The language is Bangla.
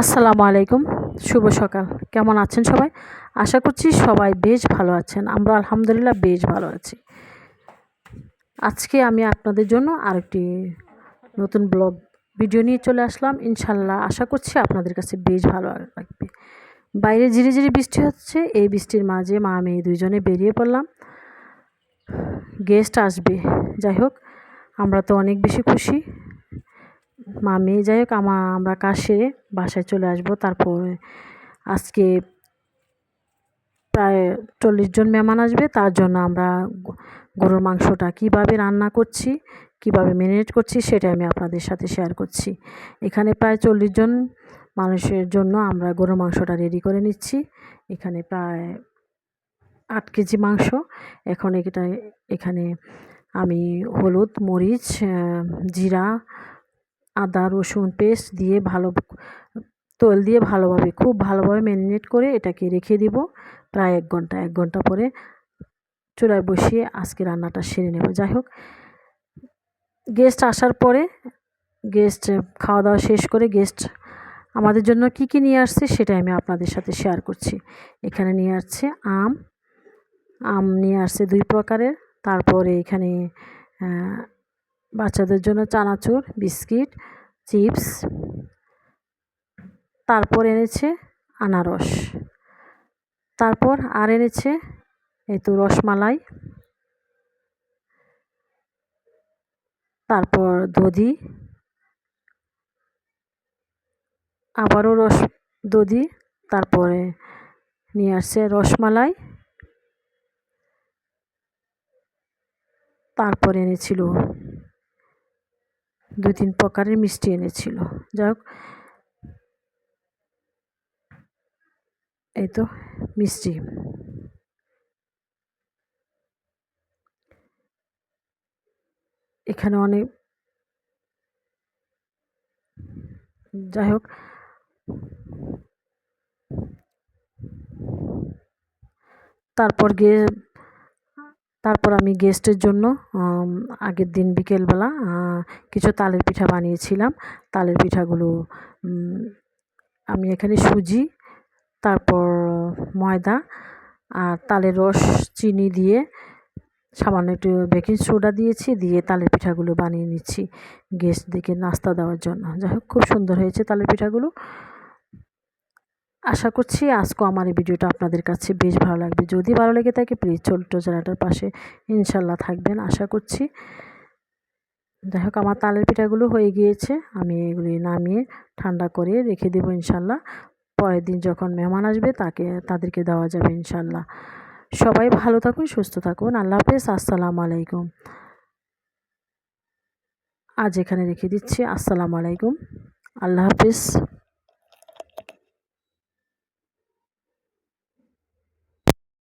আসসালামু আলাইকুম, শুভ সকাল। কেমন আছেন সবাই? আশা করছি সবাই বেশ ভালো আছেন। আমরা আলহামদুলিল্লাহ বেশ ভালো আছি। আজকে আমি আপনাদের জন্য আরেকটি নতুন ব্লগ ভিডিও নিয়ে চলে আসলাম। ইনশাল্লাহ আশা করছি আপনাদের কাছে বেশ ভালো লাগবে। বাইরে ঝিরি ঝিরি বৃষ্টি হচ্ছে। এই বৃষ্টির মাঝে মা, আমি দুইজনে বেরিয়ে পড়লাম। গেস্ট আসবে। যাই হোক, আমরা তো অনেক বেশি খুশি। মা মেয়ে যাই হোক, আমা আমরা কাজ সেরে বাসায় চলে আসব। তারপরে আজকে প্রায় চল্লিশ জন মেহমান আসবে। তার জন্য আমরা গরুর মাংসটা কীভাবে রান্না করছি, কীভাবে ম্যারিনেট করছি সেটা আমি আপনাদের সাথে শেয়ার করছি। এখানে প্রায় চল্লিশ জন মানুষের জন্য আমরা গরুর মাংসটা রেডি করে নিচ্ছি। এখানে প্রায় আট কেজি মাংস। এখন এটা এখানে আমি হলুদ, মরিচ জিরা আদা, রসুন পেস্ট দিয়ে ভালো, তেল দিয়ে ভালোভাবে, খুব ভালোভাবে ম্যারিনেট করে এটাকে রেখে দিব প্রায় এক ঘণ্টা। এক ঘণ্টা পরে চুলায় বসিয়ে আজকে রান্নাটা সেরে নেব। যাই হোক গেস্ট আসার পরে গেস্ট খাওয়া দাওয়া শেষ করে গেস্ট আমাদের জন্য কি কি নিয়ে আসছে সেটা আমি আপনাদের সাথে শেয়ার করছি। এখানে নিয়ে আসছে আম আম নিয়ে আসছে দুই প্রকারের। তারপরে এখানে বাচ্চাদের জন্য চানাচুর, বিস্কিট, চিপস। তারপর এনেছে আনারস। তারপর আর এনেছে এই তো রসমালাই। তারপর দধি। আবারও রস, দধি। তারপরে নিয়ে আসছে রসমালাই। তারপর এনেছিল দুই তিন প্রকারের মিষ্টি এনেছিল। যাই হোক এই তো, মিষ্টি। এখানে অনেক যাই হোক। তারপর গিয়ে তারপর আমি গেস্টের জন্য আগের দিন বিকেলবেলা কিছু তালের পিঠা বানিয়েছিলাম। তালের পিঠাগুলো আমি এখানে সুজি, তারপর ময়দা আর তালের রস, চিনি দিয়ে সামান্য একটু বেকিং সোডা দিয়েছি, দিয়ে তালের পিঠাগুলো বানিয়ে নিচ্ছি গেস্টদেরকে নাস্তা দেওয়ার জন্য। যাই হোক, খুব সুন্দর হয়েছে তালের পিঠাগুলো। আশা করছি আজকে আমার এই ভিডিওটা আপনাদের কাছে বেশ ভালো লাগবে। যদি ভালো লেগে থাকে প্লিজ ছোট্ট চ্যানেলটার পাশে ইনশাল্লাহ থাকবেন, আশা করছি। যাই হোক, আমার তালের পিঠাগুলো হয়ে গিয়েছে, আমি এগুলি নামিয়ে ঠান্ডা করে রেখে দেবো ইনশাল্লাহ। পরের দিন যখন মেহমান আসবে, তাকে, তাদেরকে দেওয়া যাবে ইনশাল্লাহ। সবাই ভালো থাকুন, সুস্থ থাকুন, আল্লাহ হাফেজ, আসসালামু আলাইকুম। আজ এখানে রেখে দিচ্ছি, আসসালামু আলাইকুম, আল্লাহ হাফিজ।